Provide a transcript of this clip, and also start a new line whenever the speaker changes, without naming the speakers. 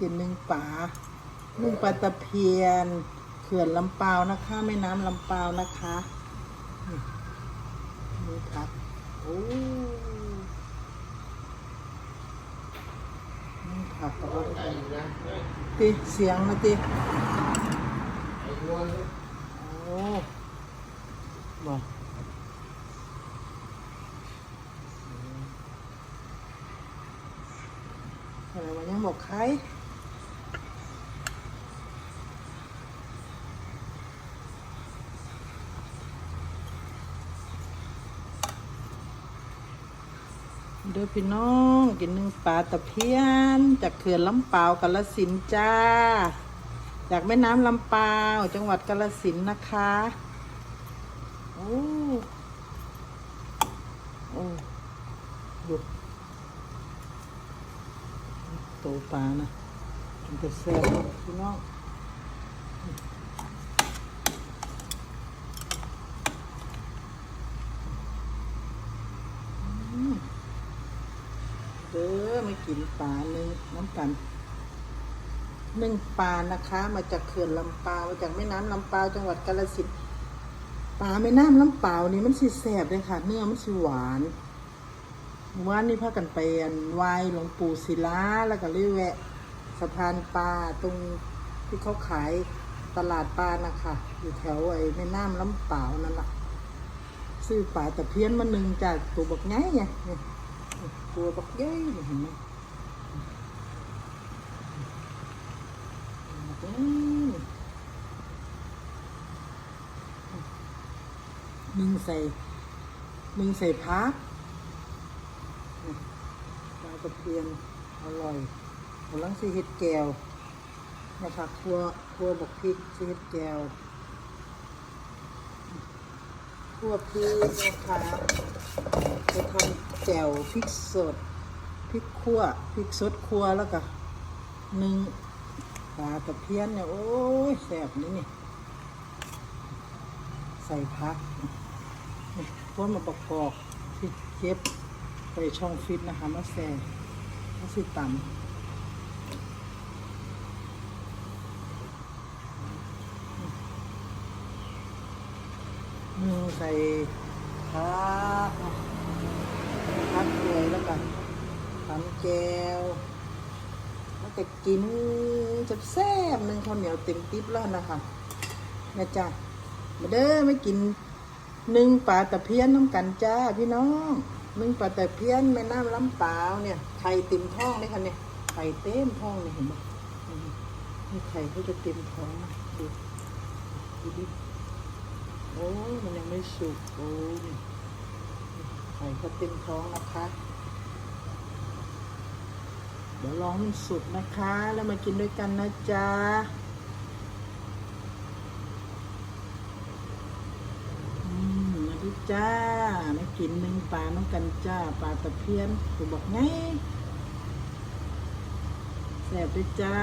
กินนึ่งปลานึ่งปลาตะเพียน เขื่อนลำเปาวนะคะแม่น้ำลำเปาวนะคะนี่ครับโอ้นี่ผักกับว่าติเสียงมาติโอ้บอกอะไรวะยังบอกใคร เด้อพี่น้องกินหนึ่งปลาตะเพียน จากเขื่อนลำเปาวกาลสินจ้า จากแม่น้ำลำเปาวจังหวัดกาลสินนะคะโอ้โอ้ดูโตปลานะมันจะแซ่บพี่น้อง เด้อมากินปลาหนึ่งน้ำกันหนึ่งปลานะคะ มาจากเขื่อนลำปาวมาจากแม่น้ำลำปาวจังหวัดกาฬสินธุ์ปลาแม่น้ำลำปาวนี่มันสิแสบเลยค่ะ เนื้อมันสิหวานวานนี่พากันไปอันไหวายหลวงปู่ศิลาแล้วก็เลยแวะสะพานปลาตรงที่เขาขายตลาดปลานะคะอยู่แถวไอ้แม่น้ำลำปาวนั่นแหละซื้อปลาตะเพียนมาหนึ่งจากตัวบักไงเนี่ย ตัวบักเย้ยเห็นไหมอืมหนึ่งใส่หนึ่งใส่พักปลาตะเพียนอร่อยกำลังสีเห็ดแก้วนะคะครัวครัวบักพริกสีเห็ดแก้วครัวพริกนะคะ จะทำแจ่วพริกสดพริกขั่วพริกสดขั่วแล้วก็หนึ่งปลาตะเพียนเนี่ยโอ้ยแซ่บนี่นี่ ใส่พักพวกมาประกอบพริกเก็บไปช่องฟิตนะคะมาแซ่มาสิตำหนึ่งใส่พัก พักเลยแล้วกัน ทำแจวแล้วก็กินจับแซ่บหนึ่งข้าวเหนียวเต็มติ๊บแล้วนะคะนะจ๊ะมาเด้อไม่กินหนึ่งปลาตะเพียนน้ำกันจ้าพี่น้องหนึ่งปลาตะเพียนแม่น้ำลำเปล่าวเนี่ยไข่เต็มท้องเลยค่ะเนี่ยไข่เต็มท้องเลยเห็นไหมนี่ไข่เขาจะเต็มท้องนะดูดูดิโอ้ยมันยังไม่สุกโอ้ยไข่ก็เต็มท้องนะคะ เดี๋ยวรอให้มันสุกนะคะ แล้วมากินด้วยกันนะจ๊ะอืมมาดิจ้ามากินหนึ่งปลาน้องกันจ้า ปลาตะเพียนตูบอกไงแซ่บด้วยจ้า